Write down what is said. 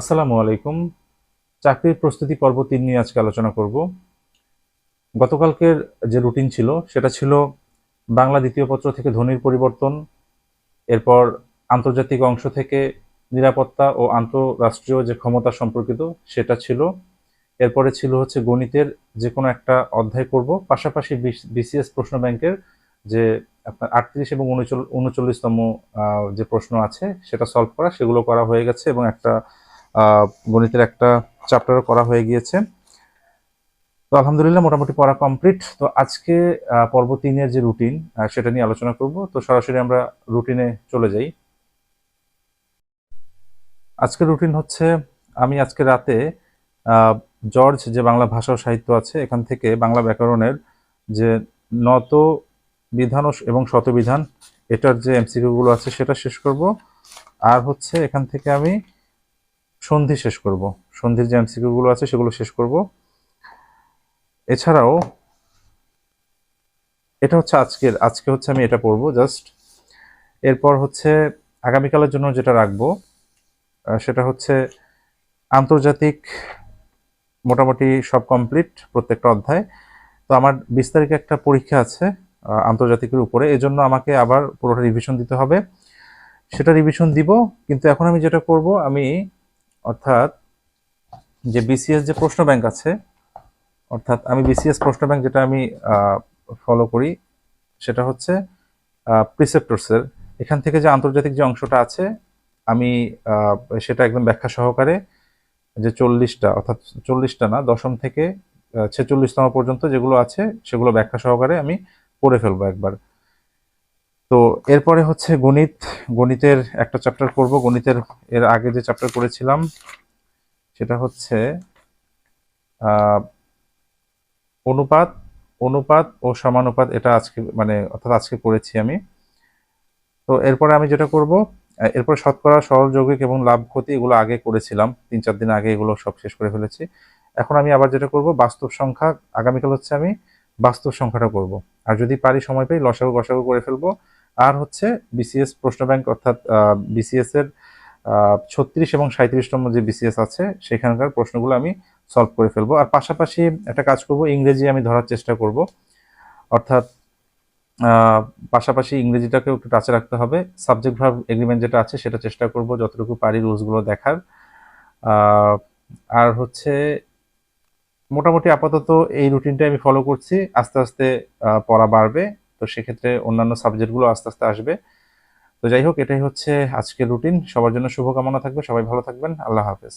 আসসালামু আলাইকুম। চাকরির প্রস্তুতি পর্ব তিন নিয়ে আজকে আলোচনা করব। গতকালকের যে রুটিন ছিল, সেটা ছিল বাংলা দ্বিতীয় পত্র থেকে ধ্বনির পরিবর্তন, এরপর আন্তর্জাতিক অংশ থেকে নিরাপত্তা ও আন্তঃরাষ্ট্রীয় যে ক্ষমতা সম্পর্কিত, সেটা ছিল। এরপরে ছিল হচ্ছে গণিতের যে কোনো একটা অধ্যায় করব, পাশাপাশি বিসিএস প্রশ্ন ব্যাংকের যে আপনার আটত্রিশ এবং উনচল, উনচল্লিশতম যে প্রশ্ন আছে, সেটা সলভ করা, সেগুলো করা হয়ে গেছে এবং একটা গণিতের একটা চ্যাপ্টারও করা হয়ে গিয়েছে। তো আলহামদুলিল্লাহ মোটামুটি পড়া কমপ্লিট তো আজকে পর্ব তিনের যে রুটিন সেটা নিয়ে আলোচনা করব। তো সরাসরি আমরা রুটিনে চলে যাই। আজকের রুটিন হচ্ছে, আমি আজকে রাতে জর্জ যে বাংলা ভাষা ও সাহিত্য আছে, এখান থেকে বাংলা ব্যাকরণের যে নত বিধান এবং শতবিধান এটার যে এমসিকিউ গুলো আছে, সেটা শেষ করব। আর হচ্ছে এখান থেকে আমি সন্ধি শেষ করব। সন্ধির যে এমসিকিউ গুলো আছে সেগুলো শেষ করব। এছাড়াও এটা হচ্ছে আজকের, আজকে হচ্ছে আমি এটা পড়ব জাস্ট। এরপর হচ্ছে আগামীকালের জন্য যেটা রাখব সেটা হচ্ছে আন্তর্জাতিক মোটামুটি সব কমপ্লিট প্রত্যেকটা অধ্যায়। তো আমার বিশ তারিখে একটা পরীক্ষা আছে আন্তর্জাতিকের উপরে। এজন্য আমাকে আবার পুরোটা রিভিশন দিতে হবে। সেটা রিভিশন দিব, কিন্তু এখন আমি যেটা করব, আমি অর্থাৎ যে বিসিএস যে প্রশ্ন ব্যাংক আছে, অর্থাৎ আমি বিসিএস প্রশ্ন ব্যাংক যেটা আমি ফলো করি, সেটা হচ্ছে প্রিসেপ্টরসের এখান থেকে যে আন্তর্জাতিক যে অংশটা আছে, আমি সেটা একদম ব্যাখ্যা সহকারে যে চল্লিশটা, অর্থাৎ চল্লিশটা না, দশম থেকে ছেচল্লিশতম পর্যন্ত যেগুলো আছে, সেগুলো ব্যাখ্যা সহকারে আমি পড়ে ফেলব একবার। তো এরপরে হচ্ছে গণিত। গণিতের একটা চ্যাপ্টার করব। গণিতের এর আগে যে চ্যাপ্টার করেছিলাম, সেটা হচ্ছে অনুপাত অনুপাত ও সমানুপাত এটা আজকে মানে অর্থাৎ আজকে করেছি আমি। তো এরপরে আমি যেটা করব এরপর শতকরা, সরল, যৌগিক এবং লাভ, ক্ষতি এগুলো আগে করেছিলাম। তিন, চার দিন আগে এগুলো সব শেষ করে ফেলেছি। এখন আমি আবার যেটা করব, বাস্তব সংখ্যা, আগামীকাল হচ্ছে আমি বাস্তব সংখ্যাটা করব। আর যদি পারি সময় পাই লসাগু গসাগু করে ফেলব আর হচ্ছে বিসিএস প্রশ্ন ব্যাংক অর্থাৎ বিসিএস এর ছত্রিশ এবং সাঁত্রিশতম যে বিসিএস আছে, সেখানকার প্রশ্নগুলো আমি সলভ করে ফেলব। আর পাশাপাশি একটা কাজ করব, ইংরেজি আমি ধরার চেষ্টা করব। অর্থাৎ পাশাপাশি ইংরেজিটাকেও একটু টাচে রাখতে হবে। সাবজেক্ট ভার্ব এগ্রিমেন্ট যেটা আছে, সেটা চেষ্টা করব যতটুকু পারি রুলসগুলো দেখার। আর হচ্ছে, মোটামুটি আপাতত এই রুটিনটা আমি ফলো করছি। আস্তে আস্তে পড়া বাড়বে। তো সেক্ষেত্রে অন্যান্য সাবজেক্টগুলো আস্তে আস্তে আসবে। তো যাই হোক, এটাই হচ্ছে আজকের রুটিন সবার জন্য শুভকামনা থাকবে। সবাই ভালো থাকবেন। আল্লাহ হাফেজ।